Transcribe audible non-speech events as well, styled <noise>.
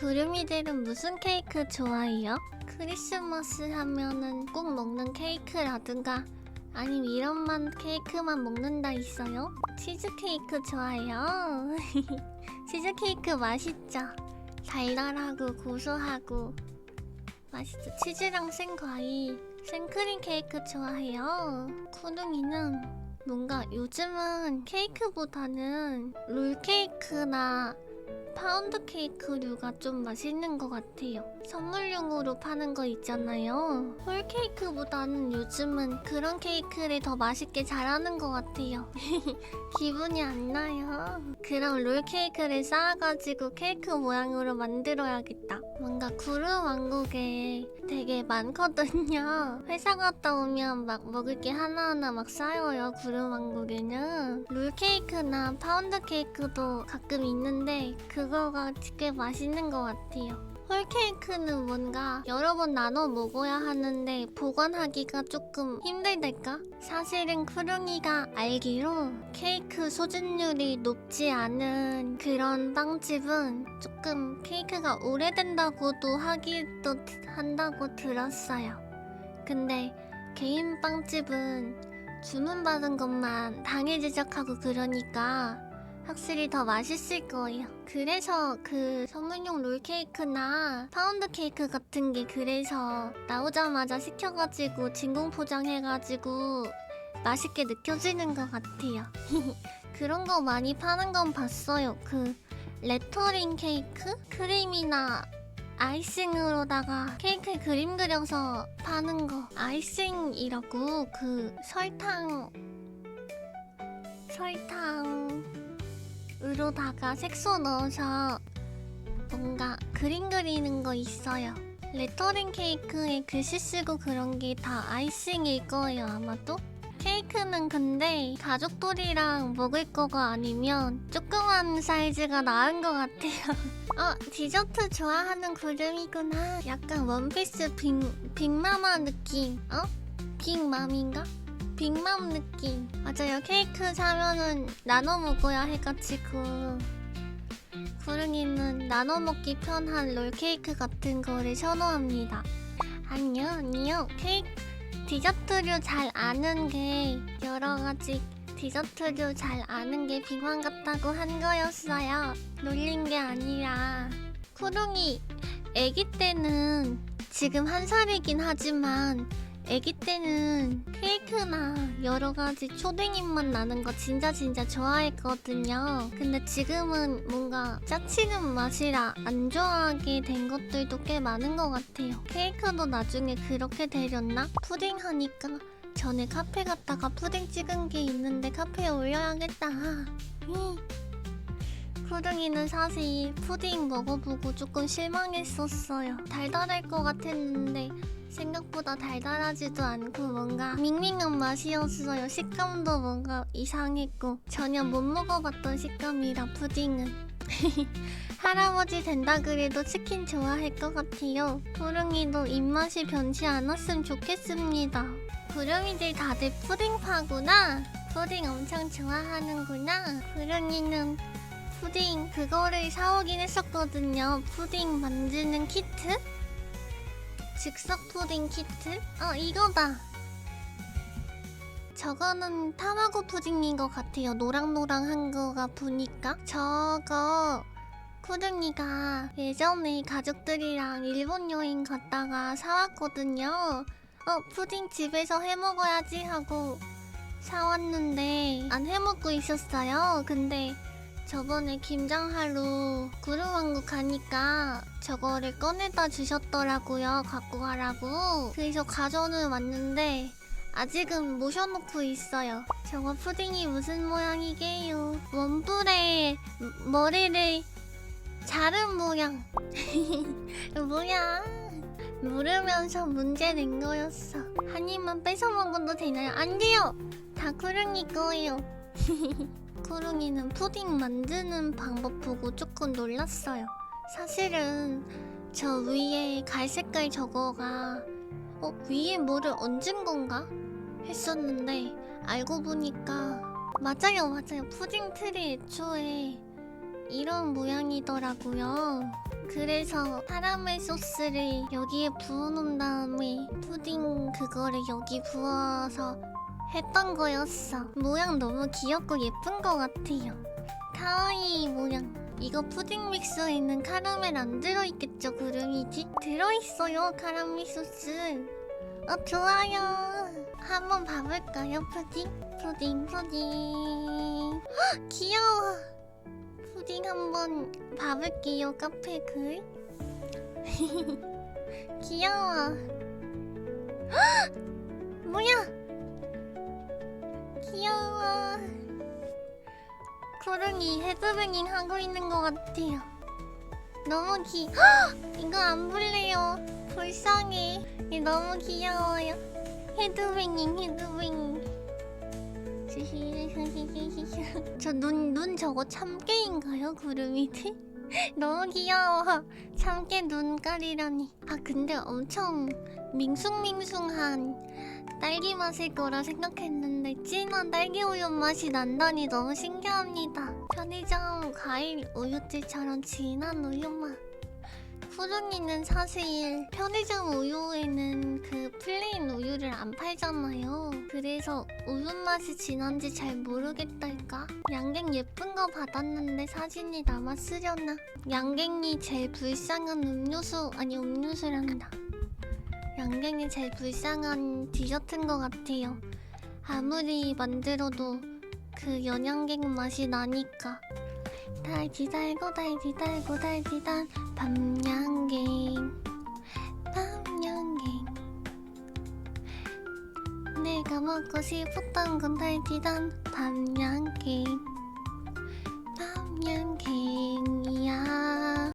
구름이들은 무슨 케이크 좋아해요? 크리스마스 하면은 꼭 먹는 케이크라든가 아니면 이런 만 케이크만 먹는다 있어요? 치즈케이크 좋아해요? <laughs> 치즈케이크 맛있죠? 달달하고 고소하고 맛있죠? 치즈랑 생과일, 생크림 케이크 좋아해요? 쿠둥이는 뭔가 요즘은 케이크보다는 롤케이크나 파운드 케이크류가 좀 맛있는 것 같아요. 선물용으로 파는 거 있잖아요. 홀 케이크보다는 요즘은 그런 케이크를 더 맛있게 잘하는 것 같아요. <laughs> 기분이 안 나요. 그럼 롤 케이크를 쌓아가지고 케이크 모양으로 만들어야겠다. 뭔가 구름 왕국에 되게 많거든요. <laughs> 회사 갔다 오면 막 먹을 게 하나하나 막 쌓여요. 구름 왕국에는 롤 케이크나 파운드 케이크도 가끔 있는데 그 거가 꽤 맛있는 것 같아요. 홀 케이크는 뭔가 여러 번 나눠 먹어야 하는데 보관하기가 조금 힘들달까? 사실은 쿠릉이가 알기로 케이크 소진율이 높지 않은 그런 빵집은 조금 케이크가 오래된다고도 하기도 한다고 들었어요. 근데 개인 빵집은 주문받은 것만 당일 제작하고 그러니까 확실히 더 맛있을 거예요. 그래서 그 선물용 롤케이크나 파운드 케이크 같은 게 그래서 나오자마자 시켜가지고 진공 포장해가지고 맛있게 느껴지는 것 같아요. <laughs> 그런 거 많이 파는 건 봤어요. 그 레터링 케이크? 크림이나 아이싱으로다가 케이크 그림 그려서 파는 거 아이싱이라고 그 설탕 설탕 으로다가 색소 넣어서 뭔가 그림 그리는 거 있어요. 레터링 케이크에 글씨 쓰고 그런 게 다 아이싱일 거예요 아마도. 케이크는 근데 가족들이랑 먹을 거가 아니면 조그만 사이즈가 나은 것 같아요. <laughs> 어, 디저트 좋아하는 구름이구나. 약간 원피스 빅, 빅마마 느낌. 어? 빅맘인가? 빅맘 느낌. 맞아요. 케이크 사면은 나눠 먹어야 해가지고. 구름이는 나눠 먹기 편한 롤 케이크 같은 거를 선호합니다. 아니요, 아니요. 케이크, 디저트류 잘 아는 게 여러 가지 디저트류 잘 아는 게 비관 같다고 한 거였어요. 놀린 게 아니라. 쿠룽이 아기 때는 지금 한 살이긴 하지만 아기 때는 케이크나 여러 가지 초딩 입맛 나는 거 진짜 진짜 좋아했거든요. 근데 지금은 뭔가 짜치는 맛이라 안 좋아하게 된 것들도 꽤 많은 것 같아요. 케이크도 나중에 그렇게 되렸나? 푸딩 하니까 전에 카페 갔다가 푸딩 찍은 게 있는데 카페에 올려야겠다. 히. 쿠릉이는 사실 푸딩 먹어보고 조금 실망했었어요. 달달할 것 같았는데 생각보다 달달하지도 않고 뭔가 밍밍한 맛이었어요. 식감도 뭔가 이상했고 전혀 못 먹어봤던 식감이라 푸딩은. <laughs> 할아버지 된다 그래도 치킨 좋아할 것 같아요. 구릉이도 입맛이 변치 않았으면 좋겠습니다. 구릉이들 다들 푸딩파구나. 푸딩 엄청 좋아하는구나. 구릉이는 푸딩 그거를 사오긴 했었거든요. 푸딩 만드는 키트? 즉석 푸딩 키트? 어 이거다. 저거는 타마고 푸딩인 것 같아요. 노랑노랑한 거가 보니까 저거 쿠릉이가 예전에 가족들이랑 일본 여행 갔다가 사왔거든요. 어 푸딩 집에서 해 먹어야지 하고 사왔는데 안 해 먹고 있었어요. 근데 저번에 김장하러 구름왕국 가니까 저거를 꺼내다 주셨더라고요. 갖고 가라고. 그래서 가져는 왔는데 아직은 모셔놓고 있어요. 저거 푸딩이 무슨 모양이게요? 원뿔에 머리를 자른 모양. <laughs> 뭐야? 물으면서 문제 낸 거였어. 한 입만 뺏어 먹어도 되나요? 안 돼요! 다 구름이 거예요. <laughs> 쿠룽이는 푸딩 만드는 방법 보고 조금 놀랐어요. 사실은 저 위에 갈색깔 저거가 어 위에 뭐를 얹은 건가 했었는데 알고 보니까 맞아요 맞아요 푸딩 틀이 애초에 이런 모양이더라고요. 그래서 카라멜 소스를 여기에 부어놓은 다음에 푸딩 그거를 여기 부어서 했던 거였어. 모양 너무 귀엽고 예쁜 것 같아요. 카와이 모양. 이거 푸딩 믹스에 있는 카라멜 안 들어있겠죠, 그rum이지? 들어있어요, 카라멜 소스. 어, 좋아요. 한번 봐볼까요, 푸딩? 푸딩, 푸딩. 헉, 귀여워. 푸딩 한번 봐볼게요, 카페 글. <laughs> 귀여워. 헉! 뭐야? 귀여워. 구름이 헤드뱅잉 하고 있는 것 같아요. 너무 귀. 헉! 이거 안 볼래요. 불쌍해. 이 너무 귀여워요. 헤드뱅잉, 헤드뱅잉. <laughs> 저 눈, 눈 저거 참깨인가요, 구름이들? <laughs> 너무 귀여워. 참깨 눈깔이라니. 아, 근데 엄청 밍숭밍숭한 딸기 맛일 거라 생각했는데 진한 딸기 우유 맛이 난다니 너무 신기합니다. 편의점 과일 우유들처럼 진한 우유 맛. 푸른이는 사실 편의점 우유에는 그 플레인 우유를 안 팔잖아요. 그래서 우유 맛이 진한지 잘 모르겠달까? 양갱 예쁜 거 받았는데 사진이 남았으려나? 양갱이 제일 불쌍한 음료수 아니 음료수란다. 양갱이 제일 불쌍한 디저트인 것 같아요. 아무리 만들어도 그 연양갱 맛이 나니까. 달디 달고 달디 달고 달디 단 밤양갱 밤양갱 내가 먹고 싶었던 건 달디 단 밤양갱